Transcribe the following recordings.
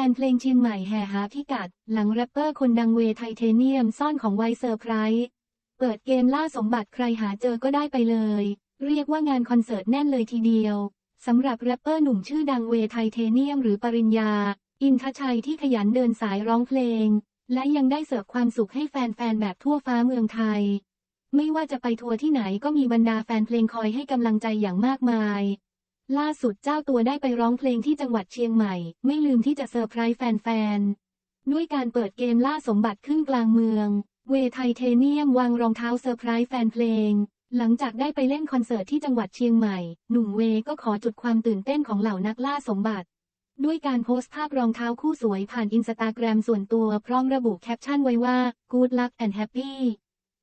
ฟนเพลงเชียงใหม่แห่หาพิกัด หลังแรปเปอร์คนดังเวไทเทเนียมซ่อนของไวเซอร์ไพรส์เปิดเกมล่าสมบัติใครหาเจอก็ได้ไปเลย เรียกว่างานคอนเสิร์ตแน่นเลยทีเดียวสำหรับแรปเปอร์หนุ่มชื่อดังเวไทเทเนียมหรือปริญญา อินทชัยที่ขยันเดินสายร้องเพลง และยังได้เสิร์ฟความสุขให้แฟนๆแบบทั่วฟ้าเมืองไทย ไม่ว่าจะไปทัวร์ที่ไหนก็มีบรรดาแฟนเพลงคอยให้กำลังใจอย่างมากมาย ล่าสุดเจ้าตัวได้ไปร้องเพลงที่จังหวัดเชียงใหม่ ไม่ลืมที่จะเซอร์ไพรส์แฟนๆ ด้วยการเปิดเกมล่าสมบัติขึ้นกลางเมือง เวไทเทเนียมวางรองเท้าเซอร์ไพรส์แฟนเพลง หลังจากได้ไปเล่นคอนเสิร์ตที่จังหวัดเชียงใหม่ หนุ่มเวก็ขอจุดความตื่นเต้นของเหล่านักล่าสมบัติ ด้วยการโพสต์ภาพรองเท้าคู่สวยผ่านอินสตาแกรมส่วนตัวพร้อมระบุแคปชั่นไว้ว่า Good luck and happy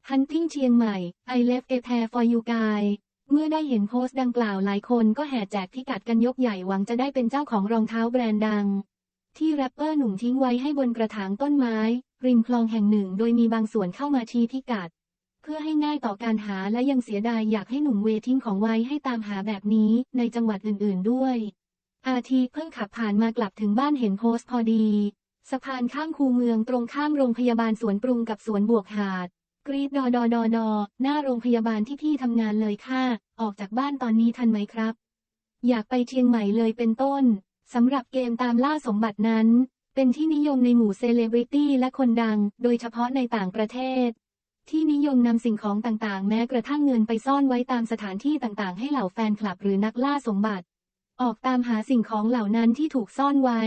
Hunting เชียงใหม่ I left a pair for you guys เมื่อได้เห็นโพสต์ดังกล่าวหลายคนก็แห่แจกพิกัดกันยกใหญ่หวังจะได้เป็นเจ้าของรองเท้าแบรนด์ดัง ที่แรปเปอร์หนุ่มทิ้งไว้ให้บนกระถางต้นไม้ ริมคลองแห่งหนึ่ง โดยมีบางส่วนเข้ามาชี้พิกัด เพื่อให้ง่ายต่อการหาและยังเสียดายอยากให้หนุ่มเวทิ้งของไว้ให้ตามหาแบบนี้ในจังหวัดอื่นๆด้วย อาทีเพิ่งขับผ่านมากลับถึงบ้านเห็นโพสต์พอดี สะพานข้ามคูเมืองตรงข้ามโรงพยาบาลสวนปรุงกับสวนบวกหาด กรีดดอดอดอดอหน้าโรงพยาบาลที่พี่ทำงานเลยค่ะ ออกจากบ้านตอนนี้ทันไหมครับ อยากไปเชียงใหม่เลยเป็นต้น สำหรับเกมตามล่าสมบัตินั้น เป็นที่นิยมในหมู่เซเลบริตี้และคนดัง โดยเฉพาะในต่างประเทศ ที่นิยมนำสิ่งของต่างๆ แม้กระทั่งเงินไปซ่อนไว้ตามสถานที่ต่างๆ ให้เหล่าแฟนคลับหรือนักล่าสมบัติ ออกตามหาสิ่งของเหล่านั้นที่ถูกซ่อนไว้